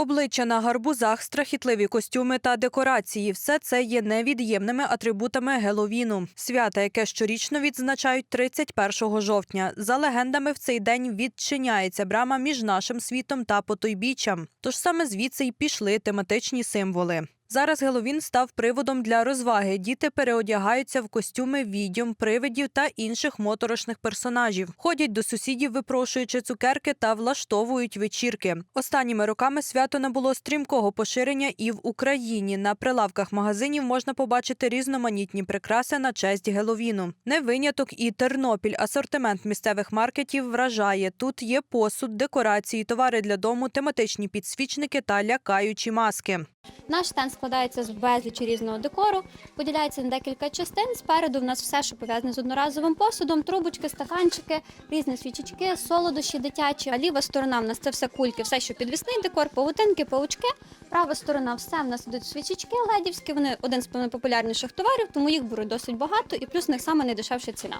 Обличчя на гарбузах, страхітливі костюми та декорації все це є невід'ємними атрибутами Геловіну. Свята, яке щорічно відзначають 31 жовтня. За легендами, в цей день відчиняється брама між нашим світом та потойбіччям. Тож саме звідси й пішли тематичні символи. Зараз Геловін став приводом для розваги. Діти переодягаються в костюми відьом, привидів та інших моторошних персонажів. Ходять до сусідів, випрошуючи цукерки та влаштовують вечірки. Останніми роками свято набуло стрімкого поширення і в Україні. На прилавках магазинів можна побачити різноманітні прикраси на честь Геловіну. Не виняток і Тернопіль. Асортимент місцевих маркетів вражає. Тут є посуд, декорації, товари для дому, тематичні підсвічники та лякаючі маски. Наш стенд складається з безлічі різного декору, поділяється на декілька частин. Спереду в нас все, що пов'язане з одноразовим посудом, трубочки, стаканчики, різні свічечки, солодощі дитячі. А ліва сторона в нас це все кульки, все, що підвісний декор, павутинки, паучки. Права сторона все в нас ідуть свічечки ледівські. Вони один з найпопулярніших товарів, тому їх беруть досить багато, і плюс в них саме найдешевша ціна.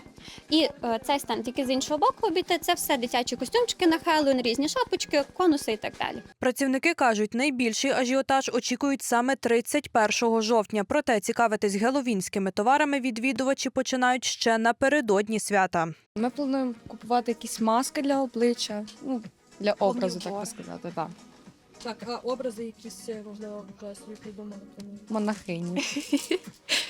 І е, цей стенд, який з іншого боку обійти, це все дитячі костюмчики на Хеллоуін, різні шапочки, конуси і так далі. Працівники кажуть, найбільший ажіотаж очікують саме 31 жовтня. Проте цікавитись геловінськими товарами відвідувачі починають ще напередодні свята. Ми плануємо купувати якісь маски для обличчя, ну, для образу, так би сказати, так. Так, а образи якісь, е, можливо, собі придумали. Монахині.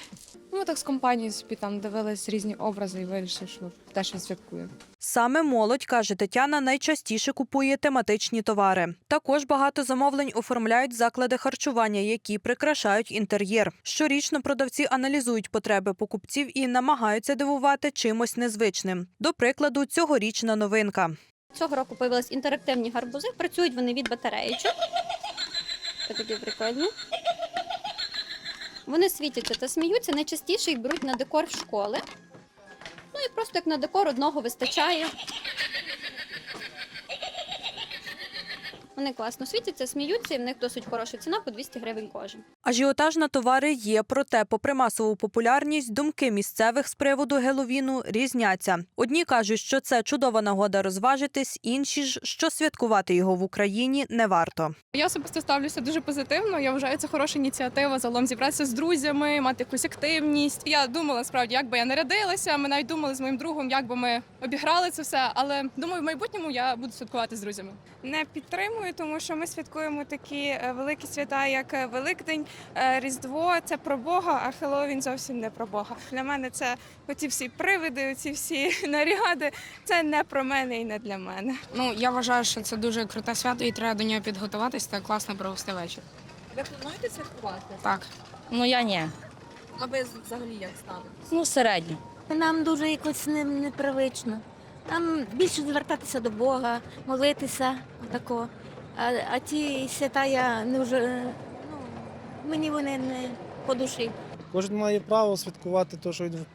Ну, Ми так з компанією собі там дивились різні образи і вирішили, що теж відсвяткуємо. Саме молодь, каже Тетяна, найчастіше купує тематичні товари. Також багато замовлень оформляють заклади харчування, які прикрашають інтер'єр. Щорічно продавці аналізують потреби покупців і намагаються дивувати чимось незвичним. До прикладу, цьогорічна новинка. Цього року появились інтерактивні гарбузи. Працюють вони від батареїчок. Ось такі прикольні. Вони світяться та сміються. Найчастіше їх беруть на декор в школи. Ну і просто як на декор одного вистачає. Вони класно світяться, сміються, і в них досить хороша ціна по 200 гривень кожен. Ажіотаж на товари є, проте, попри масову популярність, думки місцевих з приводу Геловіну різняться. Одні кажуть, що це чудова нагода розважитись, інші ж, що святкувати його в Україні не варто. Я особисто ставлюся дуже позитивно. Я вважаю, це хороша ініціатива загалом зібратися з друзями, мати якусь активність. Я думала справді, як би я нарядилася. Ми навіть думали з моїм другом, як би ми обіграли це все. Але думаю, в майбутньому я буду святкувати з друзями. не підтримую, тому що ми святкуємо такі е, великі свята, як е, Великдень, е, Різдво. Це про Бога, а Хеллоуін зовсім не про Бога. Для мене це оці всі привиди, оці всі наряди. Це не про мене і не для мене. Ну, я вважаю, що це дуже круте свято і треба до нього підготуватись та класно провести вечір. Ви плануєте святкувати? Так. Ну я ні. А ви взагалі як ставитесь? Ну, середньо. Нам дуже якось не- непривично. Нам більше звертатися до Бога, молитися отако. А, а ті свята я не вже ну, мені вони не по душі. Кожен має право святкувати те, що він,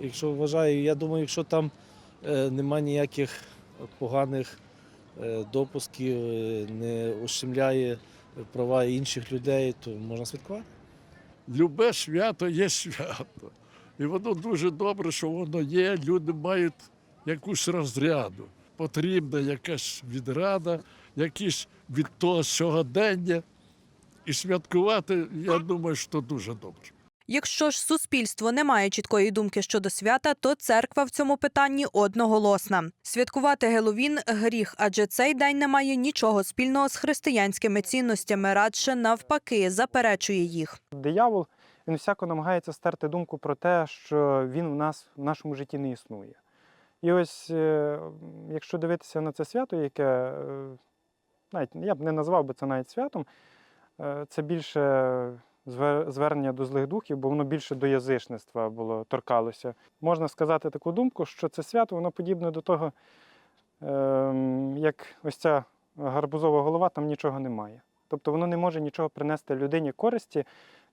якщо вважає. Я думаю, якщо там е, нема ніяких поганих е, допусків, е, не ущемляє права інших людей, то можна святкувати. Любе свято є свято. І воно дуже добре, що воно є. Люди мають якусь розряду. Потрібна якась відрада, якісь від того сьогодення. І святкувати, я думаю, що дуже добре. Якщо ж суспільство не має чіткої думки щодо свята, то церква в цьому питанні одноголосна. Святкувати Геловін гріх, адже цей день не має нічого спільного з християнськими цінностями, радше навпаки, заперечує їх. Диявол він всяко намагається стерти думку про те, що він в нас в нашому житті не існує. І ось, е, якщо дивитися на це свято, яке е, навіть я б не назвав би це навіть святом, е, це більше звернення до злих духів, бо воно більше до язичництва було торкалося. Можна сказати таку думку, що це свято воно подібне до того, ем, як ось ця гарбузова голова, там нічого немає. Тобто воно не може нічого принести людині користі,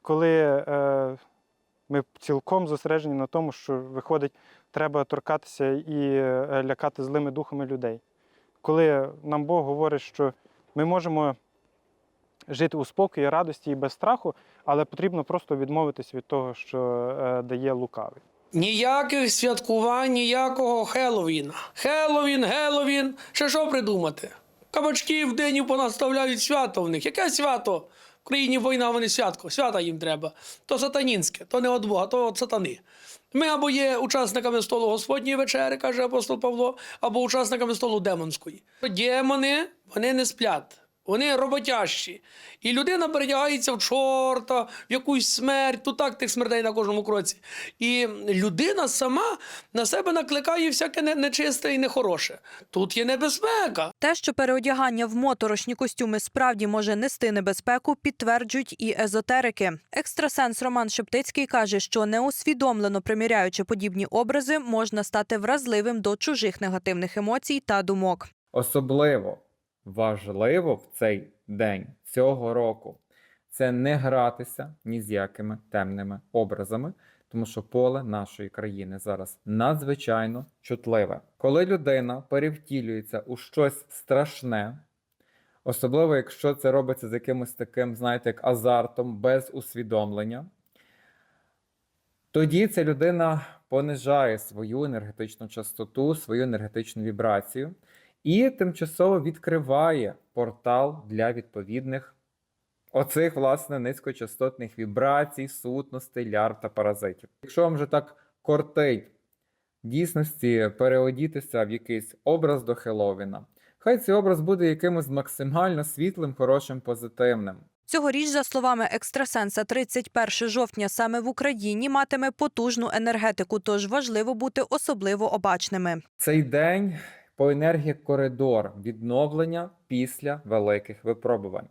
коли е, ми цілком зосереджені на тому, що виходить, треба торкатися і е, лякати злими духами людей. Коли нам Бог говорить, що ми можемо жити у спокої, радості і без страху, але потрібно просто відмовитись від того, що е, дає лукавий. Ніяких святкувань, ніякого Хеллоуіна. Хеллоуін, Геловін, ще що придумати? Кабачків, динів понаставляють свято в них. Яке свято? В країні війна, вони святко. Свята їм треба. То сатанінське, то не от Бога, то от сатани. Ми або є учасниками столу Господньої вечери, каже апостол Павло, або учасниками столу демонської. Демони, вони не сплять. Вони роботящі. І людина передягається в чорта, в якусь смерть, тут так тих смертей на кожному кроці. І людина сама на себе накликає всяке нечисте і нехороше. Тут є небезпека. Те, що переодягання в моторошні костюми справді може нести небезпеку, підтверджують і езотерики. Екстрасенс Роман Шептицький каже, що неусвідомлено приміряючи подібні образи, можна стати вразливим до чужих негативних емоцій та думок. Особливо важливо в цей день цього року це не гратися ні з якими темними образами, тому що поле нашої країни зараз надзвичайно чутливе. Коли людина перевтілюється у щось страшне, особливо якщо це робиться з якимось таким, знаєте, як азартом, без усвідомлення, тоді ця людина понижає свою енергетичну частоту, свою енергетичну вібрацію і тимчасово відкриває портал для відповідних оцих, власне, низькочастотних вібрацій, сутностей, лярв та паразитів. Якщо вам вже так кортить дійсності переодітися в якийсь образ до Хеловіна, хай цей образ буде якимось максимально світлим, хорошим, позитивним. Цьогоріч, за словами екстрасенса, 31 жовтня саме в Україні матиме потужну енергетику, тож важливо бути особливо обачними. Цей день по енергії коридор відновлення після великих випробувань.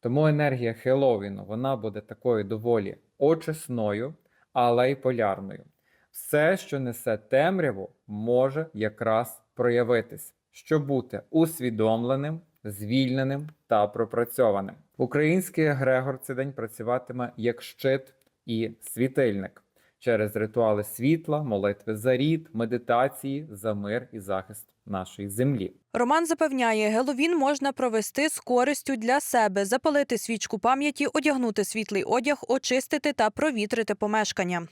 Тому енергія Хеллоуіну вона буде такою доволі очисною, але й полярною. Все, що несе темряву, може якраз проявитись, щоб бути усвідомленим, звільненим та пропрацьованим. Український егрегор цей день працюватиме як щит і світильник через ритуали світла, молитви за рід, медитації за мир і захист нашої землі. Роман запевняє, Геловін можна провести з користю для себе, запалити свічку пам'яті, одягнути світлий одяг, очистити та провітрити помешкання.